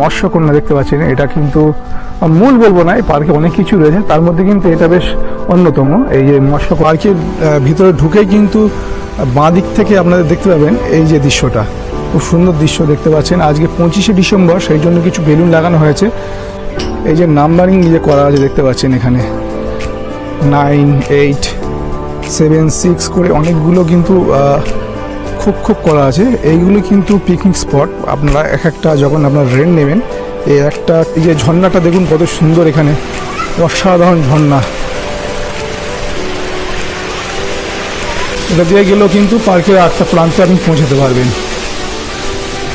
মৎস্যকন্যা দেখতে পাচ্ছেন, এটা কিন্তু মূল বলব না, এই পার্কে অনেক কিছু রয়েছে, তার মধ্যে কিন্তু এটা বেশ অন্যতম, এই যে মৎস্য পার্কের ভিতরে ঢুকেই কিন্তু বাঁ দিক থেকে আপনাদের দেখতে পাবেন এই যে দৃশ্যটা। খুব সুন্দর দৃশ্য দেখতে পাচ্ছেন। আজকে পঁচিশে ডিসেম্বর, সেই জন্য কিছু বেলুন লাগানো হয়েছে। এই যে নাম্বারিং যে করা আছে দেখতে পাচ্ছেন এখানে। নাইন, এইট, সেভেন, সিক্স করে অনেকগুলো কিন্তু খুব খুব করা আছে। এইগুলো কিন্তু পিকনিক স্পট আপনারা এক একটা যখন আপনার রেন্ট নেবেন, এই একটা এই যে ঝর্ণাটা দেখুন কত সুন্দর এখানে। অসাধারণ ঝর্ণা। এটা দিয়ে গেলেও কিন্তু পার্কের আটটা প্রান্তে আপনি পৌঁছাতে পারবেন।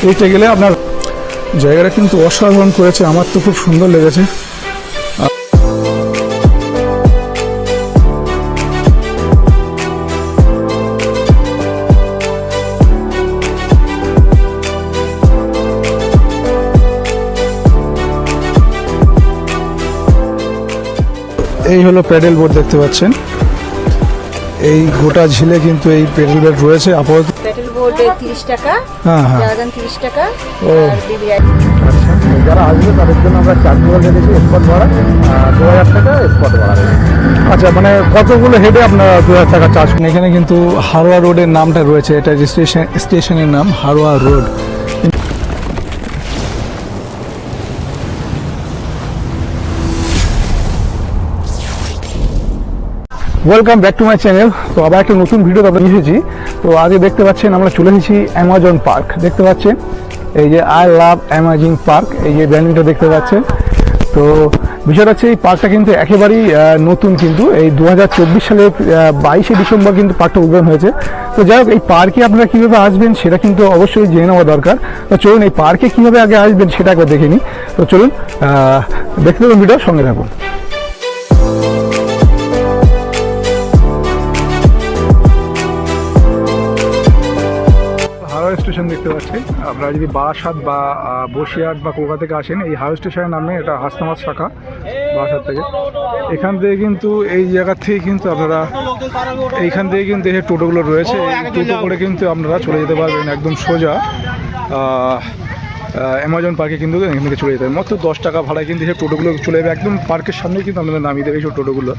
এইটা গেলে আপনার জায়গাটা কিন্তু অসাধারণ করেছে। আমার তো খুব সুন্দর লেগেছে। এই হলো প্যাডেল বোর্ড দেখতে পাচ্ছেন। এই গোটা ঝিলে কিন্তু এই প্যাডেল বোর্ড রয়েছে। আপাতত পেট্রোল বোর্ডে তিরিশ টাকা হ্যাঁ হ্যাঁ। জাগান তিরিশ টাকা ও। আচ্ছা। যারা আসবে তাদের জন্য আমরা চার্জ করে রেখেছি স্পট ভাড়া দু হাজার টাকা স্পট ভাড়া। আচ্ছা মানে কতগুলো হেডে আপনারা দু হাজার টাকা চার্জ করেন? এখানে কিন্তু হারোয়া রোডের নামটা রয়েছে। এটা যে স্টেশন স্টেশনের নাম Haroa road welcome back to my channel তো আবার একটা নতুন ভিডিও নিয়ে এসেছি তো আজকে দেখতে পাচ্ছেন আমরা চলে এসেছি অ্যামাজন পার্ক দেখতে পাচ্ছেন? এই যে আই লাভ অ্যামাজিং পার্ক এই যে ব্র্যান্ডিংটা দেখতে পাচ্ছেন। তো বিষয়টা হচ্ছে এই পার্কটা কিন্তু একেবারেই নতুন কিন্তু। এই দু সালে বাইশে ডিসেম্বর কিন্তু পার্কটা উদ্বোধন হয়েছে। তো যাই হোক, এই পার্কে আপনারা কীভাবে আসবেন সেটা কিন্তু অবশ্যই জেনে নেওয়া দরকার। তো চলুন এই পার্কে কীভাবে আগে আসবেন সেটা একবার দেখে নিই। তো চলুন দেখতে পাবেন ভিডিও সঙ্গে থাকুন। হাওড়া স্টেশন দেখতে পাচ্ছেন আপনারা যদি বারাসাত বা বসিরহাট বা কলকাতা থেকে আসেন, এই হাওড়া স্টেশনের নামে এটা হাসনামাজ শাখা, বারাসাত থেকে। এখান থেকে কিন্তু, এই জায়গা থেকে কিন্তু আপনারা, এইখান থেকে কিন্তু এই টোটোগুলো রয়েছে। টোটো করে কিন্তু আপনারা চলে যেতে পারবেন একদম সোজা। অ্যামাজন পার্কে কিন্তু এখান থেকে চলে যেতে পারবেন। মাত্র দশ টাকা ভাড়ায় কিন্তু এই টোটোগুলো চলে যাবে। একদম পার্কের সামনেই কিন্তু আপনাদের নামিয়ে দেবে এইসব টোটোগুলো।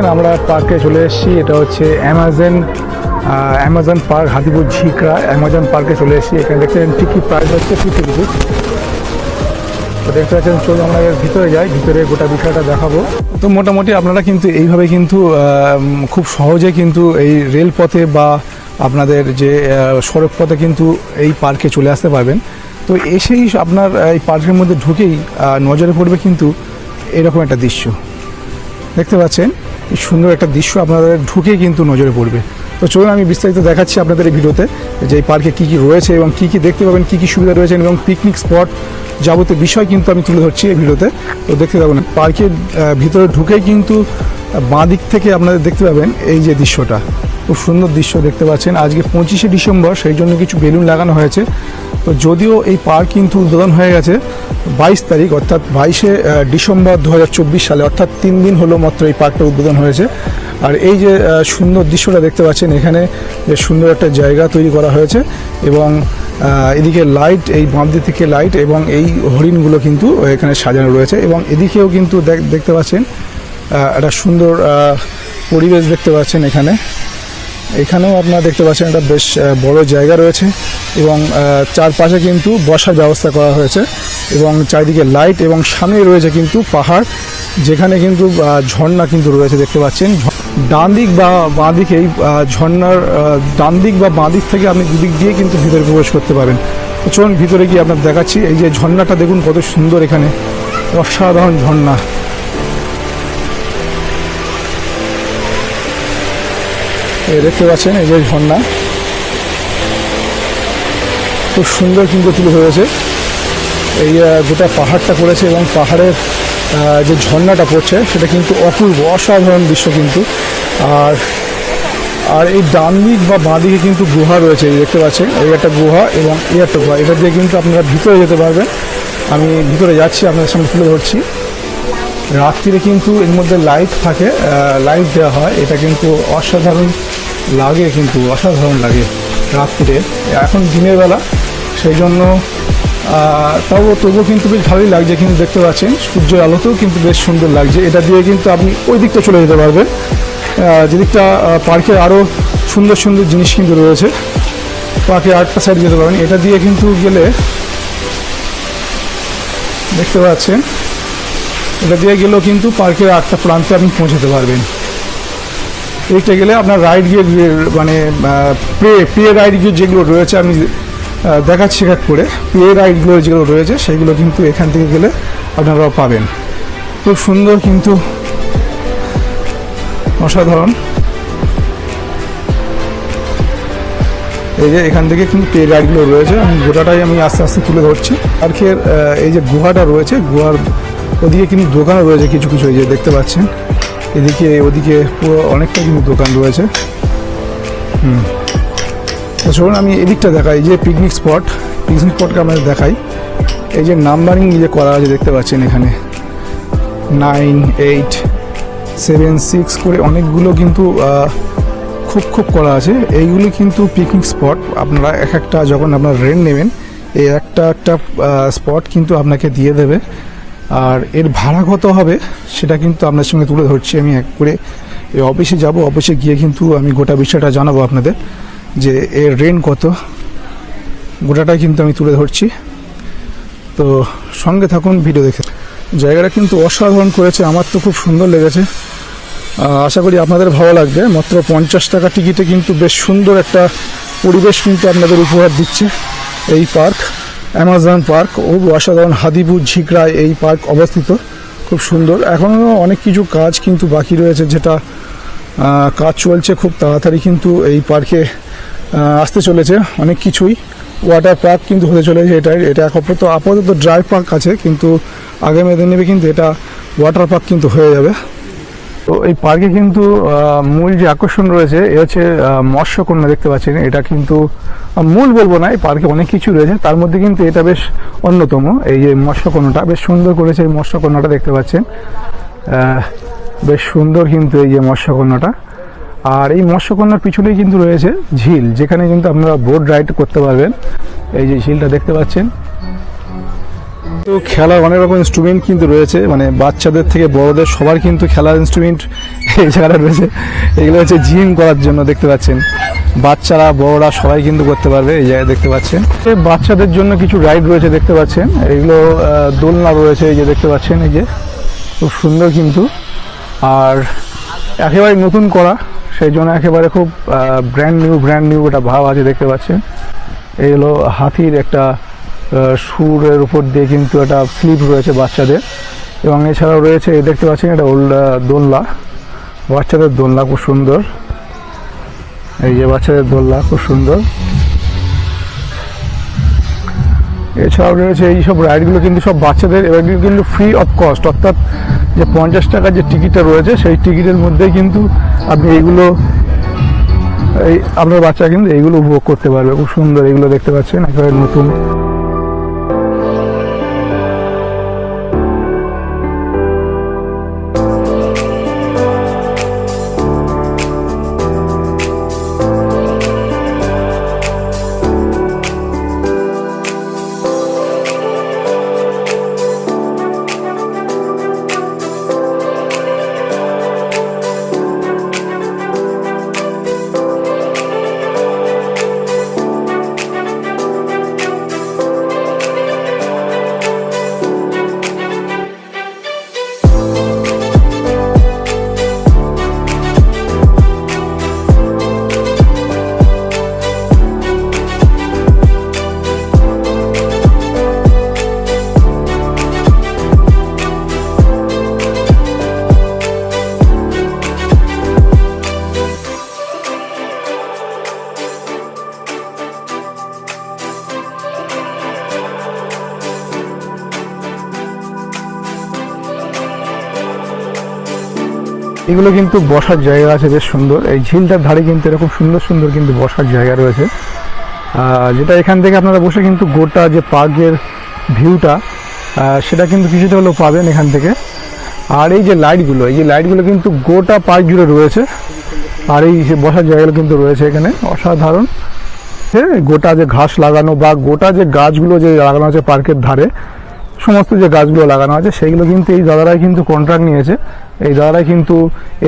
দেখছেন আমরা পার্কে চলে এসেছি। এটা হচ্ছে Amazon Amazon park Hatipur Jhikra. Amazon পার্কে চলে এসেছি। এখানে দেখছেন টিকিট প্রাইস হচ্ছে ফিফটি রুপিস তো দেখতে পাচ্ছেন, চলুন আমরা ভিতরে যাই। ভিতরে গোটা বিষয়টা দেখাবো। তো মোটামুটি আপনারা কিন্তু এইভাবে কিন্তু খুব সহজে কিন্তু এই রেলপথে বা আপনাদের যে সড়ক পথে কিন্তু এই পার্কে চলে আসতে পারবেন। তো এসেই আপনার এই পার্কের মধ্যে ঢুকেই নজরে পড়বে কিন্তু এরকম একটা দৃশ্য। দেখতে পাচ্ছেন? সুন্দর একটা দৃশ্য আপনাদের ঢুকে কিন্তু নজরে পড়বে। তো চলুন আমি বিস্তারিত দেখাচ্ছি আপনাদের এই ভিডিওতে যে এই পার্কে কী কী রয়েছে এবং কী কী দেখতে পাবেন, কী কী সুবিধা রয়েছে এবং পিকনিক স্পট যাবতীয় বিষয় কিন্তু আমি তুলে ধরছি এই ভিডিওতে। তো দেখতে পাবেন পার্কের ভিতরে ঢুকেই কিন্তু বাঁ দিক থেকে আপনাদের দেখতে পাবেন এই যে দৃশ্যটা। খুব সুন্দর দৃশ্য দেখতে পাচ্ছেন। আজকে পঁচিশে ডিসেম্বর, সেই জন্য কিছু বেলুন লাগানো হয়েছে। তো যদিও এই পার্ক কিন্তু উদ্বোধন হয়ে গেছে বাইশ তারিখ, অর্থাৎ বাইশে ডিসেম্বর দু হাজার চব্বিশ সালে, অর্থাৎ তিন দিন হলো মাত্র এই পার্কটা উদ্বোধন হয়েছে। আর এই যে সুন্দর দৃশ্যটা দেখতে পাচ্ছেন, এখানে যে সুন্দর একটা জায়গা তৈরি করা হয়েছে এবং এদিকে লাইট এই বাঁধি থেকে লাইট এবং এই হরিণগুলো কিন্তু এখানে সাজানো রয়েছে এবং এদিকেও কিন্তু দেখ- দেখতে পাচ্ছেন একটা সুন্দর পরিবেশ দেখতে পাচ্ছেন এখানে। এখানেও আপনারা দেখতে পাচ্ছেন একটা বেশ বড় জায়গা রয়েছে এবং চারপাশে কিন্তু বসার ব্যবস্থা করা হয়েছে এবং চারিদিকে লাইট এবং সামনে রয়েছে কিন্তু পাহাড়, যেখানে কিন্তু ঝর্ণা কিন্তু রয়েছে দেখতে পাচ্ছেন। ডান দিক বা বাঁ দিক এই আহ, ডান দিক বা বাঁ দিক থেকে আপনি দুদিক দিয়ে কিন্তু ভিতরে প্রবেশ করতে পারেন। চলুন ভিতরে গিয়ে আপনার দেখাচ্ছি। এই যে ঝর্ণাটা দেখুন কত সুন্দর এখানে। অসাধারণ ঝর্ণা। দেখতে পাচ্ছেন এই যে ঝর্ণা। খুব সুন্দর কিন্তু তুলে ধরেছে। এই গোটা পাহাড়টা করেছে এবং পাহাড়ের যে ঝর্ণাটা পড়ছে সেটা কিন্তু অপূর্ব অসাধারণ দৃশ্য কিন্তু। আর আর এই ডান দিক বা বাঁ দিকে কিন্তু গুহা রয়েছে দেখতে পাচ্ছেন। এই একটা গুহা এবং এই একটা গুহা। এটা দিয়ে কিন্তু আপনারা ভিতরে যেতে পারবেন। আমি ভিতরে যাচ্ছি, আপনাদের সামনে তুলে ধরছি। রাত্রিরে কিন্তু এর মধ্যে লাইট থাকে লাইট দেওয়া হয়। এটা কিন্তু অসাধারণ লাগে কিন্তু, অসাধারণ লাগে রাত্রিরে। এখন দিনের বেলা, সেই জন্য তাও তবুও কিন্তু বেশ ভালোই লাগছে কিন্তু দেখতে পাচ্ছেন। সূর্যের আলোতেও কিন্তু বেশ সুন্দর লাগছে। এটা দিয়ে কিন্তু আপনি ওই দিকটা চলে যেতে পারবেন। যেদিকটা আহ, পার্কের আরও সুন্দর সুন্দর জিনিস কিন্তু রয়েছে। পার্কের আরেকটা সাইড যেতে পারবেন। এটা দিয়ে কিন্তু গেলে দেখতে পাচ্ছেন এটা দিয়ে গেলেও কিন্তু পার্কের আটটা প্রান্তে আপনি পৌঁছাতে পারবেন। এইটা গেলে আপনার রাইড গিয়ে মানে প্লে প্লে রাইড গিয়ে যেগুলো রয়েছে আমি দেখাচ্ছি এক করে। প্লে রাইডগুলো যেগুলো রয়েছে সেগুলো কিন্তু এখান থেকে গেলে আপনারা পাবেন। খুব সুন্দর কিন্তু অসাধারণ। এই যে এখান থেকে কিন্তু পে রাইডগুলো রয়েছে। আমি গোটাটাই আমি আস্তে আস্তে তুলে ধরছি। পার্কের আহ, এই যে গুহাটা রয়েছে গুহার ওদিকে কিন্তু দোকানও রয়েছে কিছু কিছু এই যে দেখতে পাচ্ছেন। এদিকে ওদিকে পুরো অনেকটা কিন্তু দোকান রয়েছে। হুম। চলুন আমি এদিকটা দেখাই এই যে পিকনিক স্পট পিকনিক স্পটকে আপনাদের দেখাই। এই যে নাম্বারিং যে করা আছে দেখতে পাচ্ছেন এখানে। নাইন এইট সেভেন সিক্স করে অনেকগুলো কিন্তু খুব খুব করা আছে। এইগুলি কিন্তু পিকনিক স্পট আপনারা এক একটা যখন আপনারা রেন্ট নেবেন, এই একটা একটা স্পট কিন্তু আপনাকে দিয়ে দেবে। আর এর ভাড়া কত হবে, সেটা কিন্তু আপনার সঙ্গে তুলে ধরছি আমি এক করে। এই অফিসে যাব, অফিসে গিয়ে কিন্তু আমি গোটা বিষয়টা জানাব আপনাদের, যে এর রেন্ট কত। গোটাটাই কিন্তু আমি তুলে ধরছি। তো সঙ্গে থাকুন ভিডিও দেখে। জায়গাটা কিন্তু অসাধারণ করেছে, আমার তো খুব সুন্দর লেগেছে। আশা করি আপনাদের ভালো লাগবে। মাত্র পঞ্চাশ টাকা টিকিটে কিন্তু বেশ সুন্দর একটা পরিবেশ কিন্তু আপনাদের উপহার দিচ্ছে এই পার্ক, অ্যামাজন পার্ক ও অসাধারণ হাদিপুর ঝিকরায় এই পার্ক অবস্থিত। খুব সুন্দর। এখনও অনেক কিছু কাজ কিন্তু বাকি রয়েছে যেটা কাজ চলছে খুব তাড়াতাড়ি কিন্তু এই পার্কে আসতে চলেছে অনেক কিছুই। ওয়াটার পার্ক কিন্তু হতে চলেছে এটা এটা আপাতত আপাতত ড্রাই পার্ক আছে কিন্তু আগামী দিনে কিন্তু এটা ওয়াটার পার্ক কিন্তু হয়ে যাবে। তো এই পার্কে কিন্তু মূল যে আকর্ষণ রয়েছে, এ হচ্ছে মৎস্যকন্যা দেখতে পাচ্ছেন। এটা কিন্তু মূল বলব না, এই পার্কে অনেক কিছু রয়েছে। তার মধ্যে কিন্তু এটা বেশ অন্যতম। এই যে মৎস্যকন্যাটা, বেশ সুন্দর করেছে এই মৎস্যকন্যাটা দেখতে পাচ্ছেন। বেশ সুন্দর কিন্তু এই যে মৎস্যকন্যাটা। আর এই মৎস্যকন্যার পিছনেই কিন্তু রয়েছে ঝিল, যেখানে কিন্তু আপনারা বোট রাইড করতে পারবেন। এই যে ঝিলটা দেখতে পাচ্ছেন। তো খেলার অনেক রকম ইনস্ট্রুমেন্ট কিন্তু রয়েছে মানে বাচ্চাদের থেকে বড়দের সবার কিন্তু খেলার ইনস্ট্রুমেন্ট এই জায়গাটা রয়েছে। এগুলো হচ্ছে জিম করার জন্য দেখতে পাচ্ছেন। বাচ্চারা, বড়রা সবাই কিন্তু করতে পারবে এই জায়গায় দেখতে পাচ্ছেন। বাচ্চাদের জন্য কিছু রাইড রয়েছে দেখতে পাচ্ছেন। এগুলো দোলনা রয়েছে এই যে দেখতে পাচ্ছেন এই যে। খুব সুন্দর কিন্তু। আর একেবারে নতুন করা, সেই জন্য একেবারে খুব ব্র্যান্ড নিউ ব্র্যান্ড নিউ একটা ভাব আছে দেখতে পাচ্ছেন। এই হলো হাতির একটা সুরের উপর দিয়ে কিন্তু একটা স্লিপ রয়েছে বাচ্চাদের। এবং এছাড়াও রয়েছে দেখতে পাচ্ছেন এটা ওল্ড দোলনা। বাচ্চাদের দোলনা খুব সুন্দর। এই যে বাচ্চাদের দোলনা খুব সুন্দর। এছাড়াও রয়েছে, এই সব রাইডগুলো কিন্তু সব বাচ্চাদের এবার কিন্তু ফ্রি অফ কস্ট অর্থাৎ যে পঞ্চাশ টাকার যে টিকিটটা রয়েছে, সেই টিকিটের মধ্যেই কিন্তু আপনি এইগুলো, এই আপনার বাচ্চা কিন্তু এইগুলো উপভোগ করতে পারবে। খুব সুন্দর এগুলো দেখতে পাচ্ছেন, একেবারে নতুন। এগুলো কিন্তু বসার জায়গা আছে, বেশ সুন্দর। এই ঝিলটার ধারে কিন্তু এরকম সুন্দর সুন্দর কিন্তু বসার জায়গা রয়েছে। যেটা এখান থেকে আপনারা বসে কিন্তু গোটা যে পার্কের ভিউটা সেটা কিন্তু কিছুটা হলেও পাবেন এখান থেকে। আর এই যে লাইটগুলো, এই যে লাইটগুলো কিন্তু গোটা পার্ক জুড়ে রয়েছে। আর এই যে বসার জায়গাগুলো কিন্তু রয়েছে এখানে, অসাধারণ। হ্যাঁ গোটা যে ঘাস লাগানো বা গোটা যে গাছগুলো যে লাগানো আছে পার্কের ধারে, সমস্ত যে গাছগুলো লাগানো আছে, সেইগুলো কিন্তু এই দাদারাই কিন্তু কন্ট্রাক্ট নিয়েছে। এই দাদারাই কিন্তু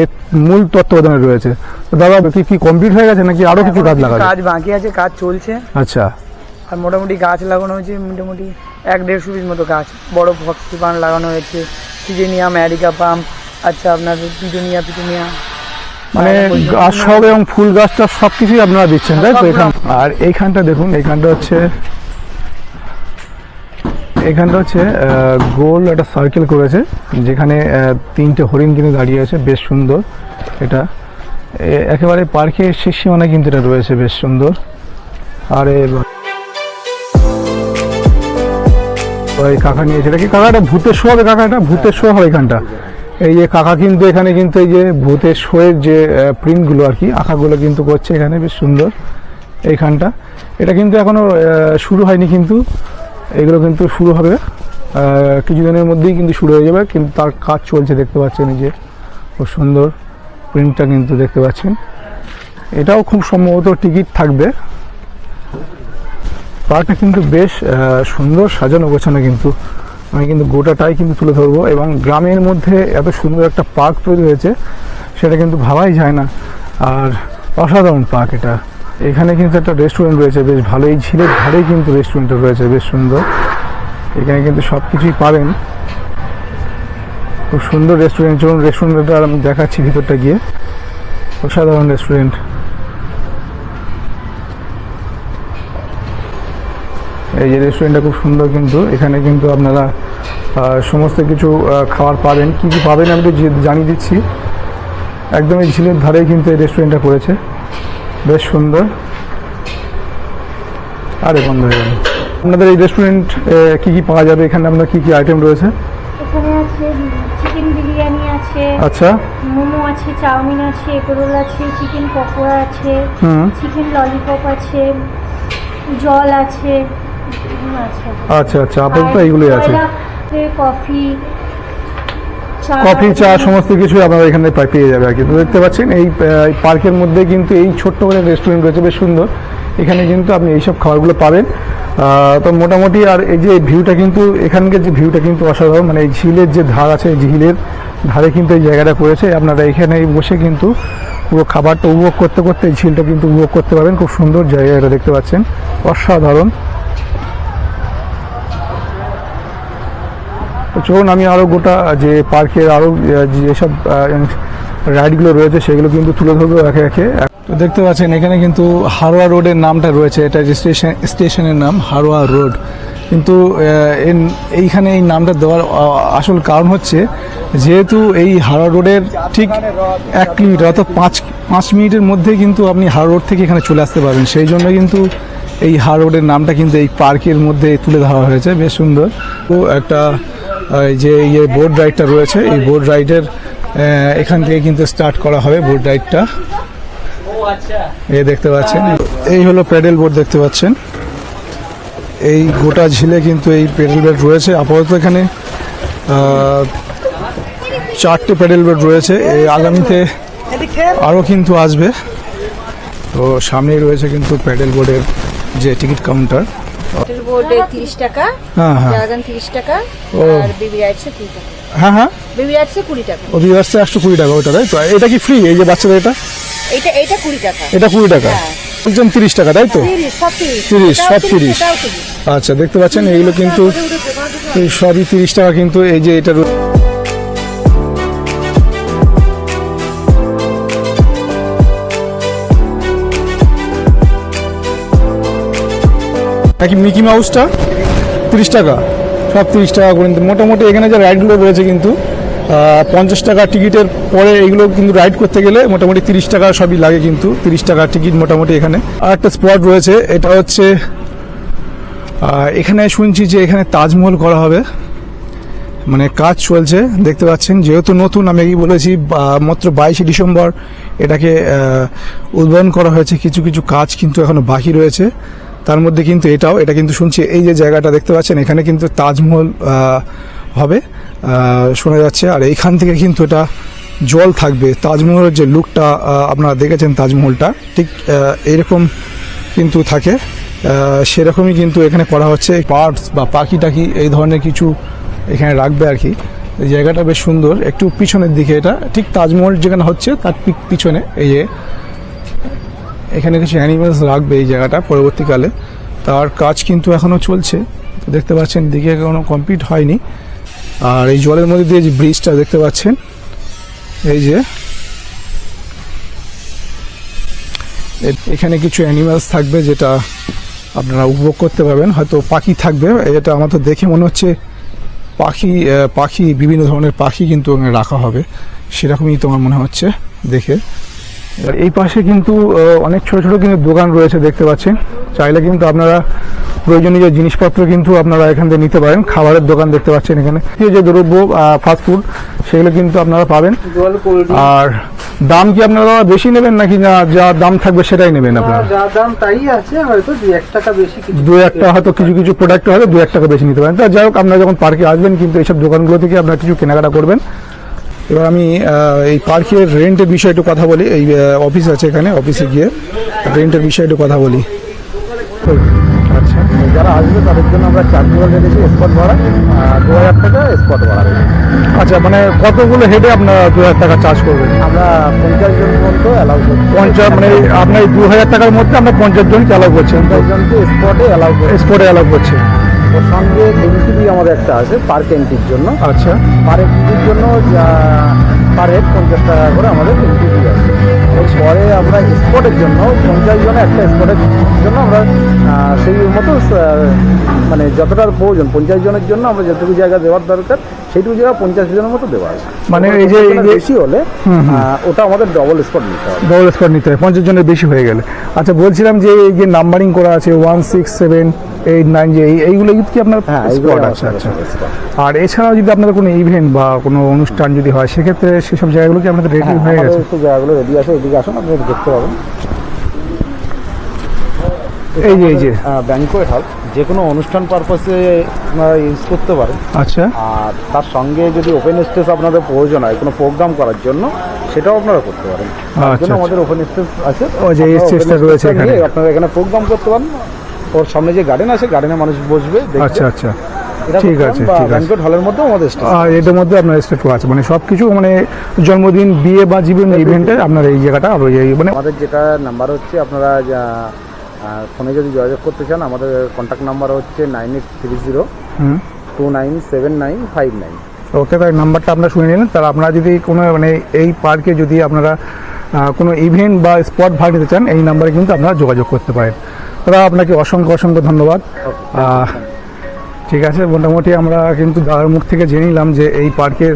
এর মূল তত্ত্বাবধানে রয়েছে। দাদা কি কি কমপ্লিট হয়ে গেছে নাকি আরও কিছু কাজ লাগাবে? কাজ বাকি আছে কাজ চলছে। আচ্ছা। আর মোটামুটি গাছ লাগানো হয়েছে মোটামুটি এক দেড়শো পিস মতো গাছ। বড় ফক্সি পান লাগানো হয়েছে সিজেনিয়া ম্যারিকা পাম আচ্ছা আপনার পিটুনিয়া পিটুনিয়া। মানে গাছ সব এবং ফুল গাছটা সব কিছুই আপনারা দিচ্ছেন তাই তো? এখান আর এইখানটা দেখুন এইখানটা হচ্ছে এখানটা হচ্ছে গোল একটা সার্কেল করেছে, যেখানে তিনটে হরিণ কিন্তু দাঁড়িয়ে আছে, বেশ সুন্দর এটা। একেবারে পার্কের শেষ সীমানা কিন্তু এটা রয়েছে, বেশ সুন্দর। আর ওই কাকা নিয়েছে এটা কি কাকাটা? ভূতের শো হবে কাকা এটা ভূতের শো হবে এখানটা। এই যে কাকা কিন্তু এখানে কিন্তু এই যে ভূতের শোয়ের যে প্রিন্টগুলো আর কি, আঁকাগুলো কিন্তু করছে এখানে, বেশ সুন্দর। এইখানটা। এটা কিন্তু এখনও শুরু হয়নি কিন্তু। এগুলো কিন্তু শুরু হবে কিছুদিনের মধ্যেই কিন্তু শুরু হয়ে যাবে, কিন্তু তার কাজ চলছে, দেখতে পাচ্ছেন এই যে খুব সুন্দর প্রিন্টটা কিন্তু দেখতে পাচ্ছেন। এটাও খুব সম্ভবত টিকিট থাকবে। পার্কটা কিন্তু বেশ সুন্দর সাজানো গোছানো কিন্তু। আমি কিন্তু গোটাটাই কিন্তু তুলে ধরবো, এবং গ্রামের মধ্যে এত সুন্দর একটা পার্ক তৈরি হয়েছে, সেটা কিন্তু ভাবাই যায় না। আর অসাধারণ পার্ক এটা। এখানে কিন্তু একটা রেস্টুরেন্ট রয়েছে, বেশ ভালো এই ঝিলের ধারেই কিন্তু রেস্টুরেন্টটা রয়েছে, বেশ সুন্দর। এখানে কিন্তু সব কিছুই পাবেন। খুব সুন্দর রেস্টুরেন্ট চলুন রেস্টুরেন্টটা আমি দেখাচ্ছি ভিতরটা গিয়ে। অসাধারণ রেস্টুরেন্ট এই যে রেস্টুরেন্টটা খুব সুন্দর কিন্তু। এখানে কিন্তু আপনারা সমস্ত কিছু খাবার পাবেন। কি কী পাবেন আমি তো জানিয়ে দিচ্ছি। একদম এই ঝিলের ধারেই কিন্তু এই রেস্টুরেন্টটা করেছে বেশ সুন্দর। আরে বন্ধ হয়ে গেল আপনাদের এই রেস্টুরেন্ট কি কি পাওয়া যাবে? এখানে আপনার কি কি আইটেম রয়েছে? এখানে আছে চিকেন বিরিয়ানি আছে আচ্ছা। মোমো আছে চাউমিন আছে এগরোল আছে চিকেন পকোড়া আছে চিকেন ললিপপ আছে জল আছে আচ্ছা আচ্ছা। আপাতত এইগুলোই আছে। কফি কফি, চা, সমস্ত কিছু আপনারা এখানে প্রায় পেয়ে যাবে আর কি। তো দেখতে পাচ্ছেন, এই পার্কের মধ্যে কিন্তু এই ছোট্ট করে রেস্টুরেন্ট রয়েছে, বেশ সুন্দর। এখানে কিন্তু আপনি এইসব খাবারগুলো পাবেন। তো মোটামুটি আর এই যে ভিউটা কিন্তু, এখানকার যে ভিউটা কিন্তু অসাধারণ। মানে এই ঝিলের যে ধার আছে ঝিলের ধারে কিন্তু এই জায়গাটা করেছে আপনারা এখানে বসে কিন্তু পুরো খাবারটা উপভোগ করতে করতে এই ঝিলটা কিন্তু উপভোগ করতে পারবেন। খুব সুন্দর জায়গা এটা দেখতে পাচ্ছেন। অসাধারণ। তো চলুন, আমি আরও গোটা যে পার্কের আরও যেসব রাইডগুলো রয়েছে, সেগুলো কিন্তু তুলে ধরবো একে একে। তো দেখতে পাচ্ছেন, এখানে কিন্তু হারোয়া রোডের নামটা রয়েছে, এটা যে স্টেশন, স্টেশনের নাম হারোয়া রোড। কিন্তু এইখানে এই নামটা দেওয়ার আসল কারণ হচ্ছে, যেহেতু এই হারোয়া রোডের ঠিক এক কিলোমিটার অর্থাৎ পাঁচ পাঁচ মিনিটের মধ্যেই কিন্তু আপনি হারোয়া রোড থেকে এখানে চলে আসতে পারবেন। সেই জন্য কিন্তু এই হার রোডের নামটা কিন্তু এই পার্কের মধ্যে তুলে ধরা হয়েছে, বেশ সুন্দর। তো একটা যে ইয়ে বোর্ড রাইডটা রয়েছে, এই বোর্ড রাইডের এখান থেকে কিন্তু স্টার্ট করা হবে বোর্ড রাইডটা এ দেখতে পাচ্ছেন, এই হলো প্যাডেল বোর্ড দেখতে পাচ্ছেন। এই গোটা ঝিলে কিন্তু এই প্যাডেল বোর্ড রয়েছে। আপাতত এখানে চারটে প্যাডেল বোর্ড রয়েছে। এই আগামীতে আরও কিন্তু আসবে। তো সামনেই রয়েছে কিন্তু প্যাডেল বোর্ডের যে টিকিট কাউন্টার বোর্ডে টাকা হ্যাঁ হ্যাঁ। ড্রাগন টাকা। আর বেবি হ্যাঁ হ্যাঁ। বেবি টাকা। ওটা তাই তো? এটা কি ফ্রি এই যে বাচ্চাদের এটা? টাকা। এটা কুড়ি টাকা। হ্যাঁ। একদম তিরিশ টাকা তাই তো? সব আচ্ছা দেখতে পাচ্ছেন এইগুলো কিন্তু এই সবই তিরিশ টাকা কিন্তু এই যে এটা নাকি মিকি মাউসটা? তিরিশ টাকা। সব তিরিশ টাকা করে মোটামুটি এখানে যে রাইডগুলো রয়েছে কিন্তু পঞ্চাশ টাকা টিকিটের পরে এইগুলো কিন্তু রাইড করতে গেলে মোটামুটি তিরিশ টাকা সবই লাগে কিন্তু। তিরিশ টাকা টিকিট মোটামুটি এখানে। আর একটা স্পট রয়েছে, এটা হচ্ছে এখানে শুনছি যে এখানে তাজমহল করা হবে। মানে কাজ চলছে, দেখতে পাচ্ছেন। যেহেতু নতুন, আমি আগেই বলেছি মাত্র বাইশে ডিসেম্বর এটাকে উদ্বোধন করা হয়েছে। কিছু কিছু কাজ কিন্তু এখনও বাকি রয়েছে। তার মধ্যে কিন্তু এটাও এটা কিন্তু শুনছি এই যে জায়গাটা দেখতে পাচ্ছেন এখানে কিন্তু তাজমহল হবে শোনা যাচ্ছে। আর এইখান থেকে কিন্তু এটা জল থাকবে। তাজমহলের যে লুকটা আপনারা দেখেছেন তাজমহলটা ঠিক আহ, এইরকম কিন্তু থাকে। সেরকমই কিন্তু এখানে করা হচ্ছে। পার্টস বা পাখি টাকি এই ধরনের কিছু এখানে রাখবে আর কি। জায়গাটা বেশ সুন্দর। একটু পিছনের দিকে এটা ঠিক তাজমহল যেখানে হচ্ছে তার পিছনে এই যে এখানে কিছু অ্যানিমেলস রাখবে এই জায়গাটা পরবর্তীকালে। তার কাজ কিন্তু এখনও চলছে। দেখতে পাচ্ছেন দিকে কোনো কমপ্লিট হয়নি। আর এই জলের মধ্যে দিয়ে যে ব্রিজটা দেখতে পাচ্ছেন, এই যে এখানে কিছু অ্যানিমালস থাকবে যেটা আপনারা উপভোগ করতে পারবেন। হয়তো পাখি থাকবে, এটা আমার তো দেখে মনে হচ্ছে পাখি পাখি, বিভিন্ন ধরনের পাখি কিন্তু রাখা হবে। সেরকমই তোমার মনে হচ্ছে দেখে। এবার এই পাশে কিন্তু অনেক ছোট ছোট কিন্তু দোকান রয়েছে দেখতে পাচ্ছেন। চাইলে কিন্তু আপনারা প্রয়োজনীয় জিনিসপত্র কিন্তু আপনারা এখান থেকে নিতে পারেন। খাবারের দোকান দেখতে পাচ্ছেন এখানে। যে দ্রব্য ফাস্টফুড সেগুলো কিন্তু আপনারা পাবেন। আর দাম কি আপনারা বেশি নেবেন নাকি না যা দাম থাকবে সেটাই নেবেন আপনারা? যা দাম তাই আছে হয়তো দু এক টাকা বেশি কিছু দু একটা হয়তো কিছু কিছু প্রোডাক্ট হয়তো দু এক টাকা বেশি নিতে পারেন। তা যাই হোক আপনারা যখন পার্কে আসবেন কিন্তু এইসব দোকানগুলো থেকে আপনারা কিছু কেনাকাটা করবেন। এবার আমি এই পার্কের রেন্টের বিষয়ে একটু কথা বলি। এই অফিস আছে এখানে অফিসে গিয়ে রেন্টের বিষয়ে একটু কথা বলি। আচ্ছা যারা আসবে তাদের জন্য আমরা চার্জেবল রেখেছি স্পট ভাড়া দু হাজার টাকা স্পট ভাড়া। আচ্ছা মানে কতগুলো হেডে আপনারা দু হাজার টাকা চার্জ করবেন? আমরা পঞ্চাশ জন পর্যন্ত অ্যালাউ করছি। পঞ্চাশ মানে আপনার দু হাজার টাকার মধ্যে আমরা পঞ্চাশ জন চালাও করছেন পঞ্চাশ জনকে স্পটে অ্যালাউ করছি। স্পোর্টে অ্যালাউ করছে। ওর সঙ্গে এন্ট্রি আমাদের একটা আছে পার্ক এন্ট্রির জন্য। আচ্ছা। পার এন্ট্রির জন্য পার হেড পঞ্চাশ টাকা করে আমাদের এন্ট্রি ফি আছে পরে আমরা স্পটের জন্য পঞ্চাশ জনে একটা স্পটের জন্য আমরা সেই মতো মানে যতটার প্রয়োজন পঞ্চাশ জনের জন্য আমরা যতটুকু জায়গা দেওয়ার দরকার সেইটুকু জায়গা পঞ্চাশ জনের মতো দেওয়া আছে। মানে এই যে- বেশি হলে ওটা আমাদের ডবল স্পট নিতে হবে। ডবল স্পট নিতে হয় পঞ্চাশ জনের বেশি হয়ে গেলে। আচ্ছা বলছিলাম যে এই যে নাম্বারিং করা আছে one six seven eight nine যে এইগুলো কি আপনার হ্যাঁ স্পট আমার আছে? আচ্ছা। আর এছাড়াও যদি আপনাদের কোনো ইভেন্ট বা কোনো অনুষ্ঠান যদি হয় সেক্ষেত্রে সেসব জায়গাগুলো কি আপনাদের রেডি হ্যাঁ, হয়ে গেছে? জায়গাগুলো রেডি আছে এদিকে আসুন আপনি দেখতে পাবেন। এই যে এই যে। ব্যাংকোয়েট হল যে কোনো অনুষ্ঠান পারপাসে আপনারা ইউজ করতে পারেন। আচ্ছা। আর তার সঙ্গে যদি ওপেন স্পেস আপনাদের প্রয়োজন হয় কোনো প্রোগ্রাম করার জন্য সেটাও আপনারা করতে পারেন। আচ্ছা, জন্য আচ্ছা। আমাদের ওপেন স্পেস আছে। ও, যে এই আপনারা space টা open রয়েছে এখানে। আপনারা এখানে প্রোগ্রাম করতে পারেন। ওর সামনে যে গার্ডেন আছে গার্ডেনে মানুষ বসবে আচ্ছা আচ্ছা। ঠিক আছে, ঠিক আছে। হলের মধ্যেও আমাদের আর এটার মধ্যে আপনার স্টেটও আছে। মানে সব কিছু মানে জন্মদিন বিয়ে বা জীবন ইভেন্টে আপনার এই জায়গাটা আর ওই মানে আমাদের যেটা নাম্বার হচ্ছে আপনারা যা- ফোনে যদি যোগাযোগ করতে চান আমাদের কন্ট্যাক্ট নাম্বার হচ্ছে nine eight three zero two nine seven nine five nine okay তার নাম্বারটা আপনারা শুনে নিলেন। তার আপনারা যদি কোনো মানে এই পার্কে যদি আপনারা কোনো ইভেন্ট বা স্পট ভাগ নিতে চান এই নাম্বারে কিন্তু আপনারা যোগাযোগ করতে পারেন। দাদা, আপনাকে অসংখ্য অসংখ্য ধন্যবাদ। ঠিক আছে, মোটামুটি আমরা কিন্তু দাদার মুখ থেকে জেনে নিলাম যে এই পার্কের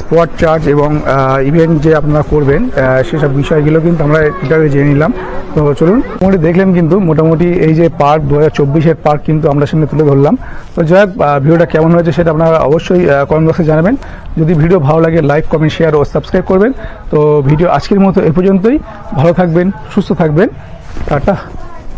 স্পট চার্জ এবং ইভেন্ট যে আপনারা করবেন সেসব বিষয়গুলো কিন্তু আমরা এটাকে জেনে নিলাম। তো চলুন, মোটামুটি দেখলেন কিন্তু মোটামুটি এই যে পার্ক দু হাজার পার্ক কিন্তু আমরা সামনে তুলে ধরলাম। তো যাই হোক ভিডিওটা কেমন হয়েছে সেটা আপনারা অবশ্যই কমেন্ট বক্সে জানাবেন। যদি ভিডিও ভালো লাগে লাইক কমেন্ট শেয়ার ও সাবস্ক্রাইব করবেন। তো ভিডিও আজকের মতো এ পর্যন্তই। ভালো থাকবেন, সুস্থ থাকবেন। টাটা।